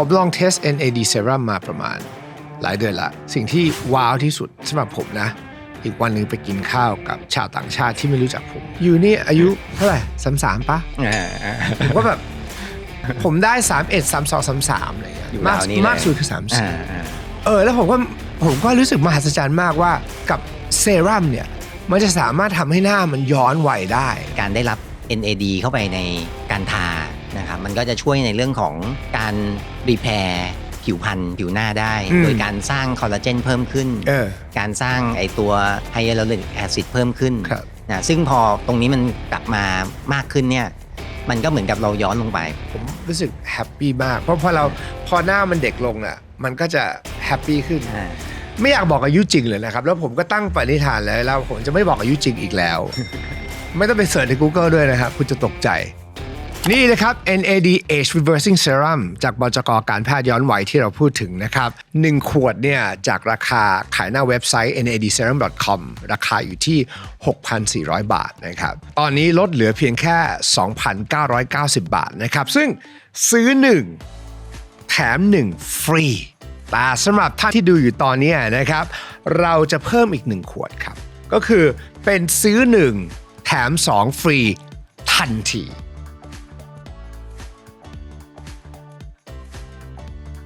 ผมลองเทส NAD serum มาประมาณ หลายเดือนละ สิ่งที่ว้าวที่สุดสำหรับผมนะ อีกวันหนึ่งไปกินข้าวกับชาวต่างชาติที่ไม่รู้จักผม อยู่นี่อายุเท่าไหร่สามสามปะอ่าอ่าผมก็แบบ ผมได้3 1 3 2 3 3อะไรเงี้ยอยู่มากราวนี้เลยมากสุดคือ3อ่าอ่า4เออ แล้วผมก็ผมก็รู้สึกมหัศจรรย์มากว่ากับเซรั่มเนี่ยมันจะสามารถทำให้หน้ามันย้อนวัยได้ การได้รับ NAD เข้าไปในการทา นะครับมันก็จะช่วยในเรื่องของการรีแพร์ผิวพรรณผิวหน้าได้ อืม โดยการสร้างคอลลาเจนเพิ่มขึ้น เออ การสร้างไอตัวไฮยาลูรอนิกแอซิดเพิ่มขึ้นครับนะซึ่งพอตรงนี้มันกลับมามากขึ้นเนี่ยมันก็เหมือนกับเราย้อนลงไป ผมรู้สึกแฮปปี้มาก เพราะพอเราพอหน้ามันเด็กลงอะ มันก็จะแฮปปี้ขึ้นอ่าไม่อยากบอกอายุจริงเลยนะครับ แล้วผมก็ตั้งปณิธานแล้วแล้วผมจะไม่บอกอายุจริงอีกแล้ว ไม่ต้องไปเสิร์ชใน Google ด้วยนะครับ คุณจะตกใจ นี่นะครับ NAD Age Reversing Serum จากบจกการแพทย์ย้อนวัยที่เราพูดถึงนะครับ1ขวดเนี่ยจากราคาขายหน้าเว็บไซต์ nadserum.com ราคาอยู่ที่ 6,400 บาทนะครับ ตอนนี้ลดเหลือเพียงแค่ 2,990 บาทนะครับ ซึ่งซื้อ 1 แถม 1 ฟรี แต่สำหรับท่านที่ดูอยู่ตอนนี้นะครับ เราจะเพิ่มอีก 1 ขวดครับ ก็คือเป็นซื้อ 1 แถม 2 ฟรีทันที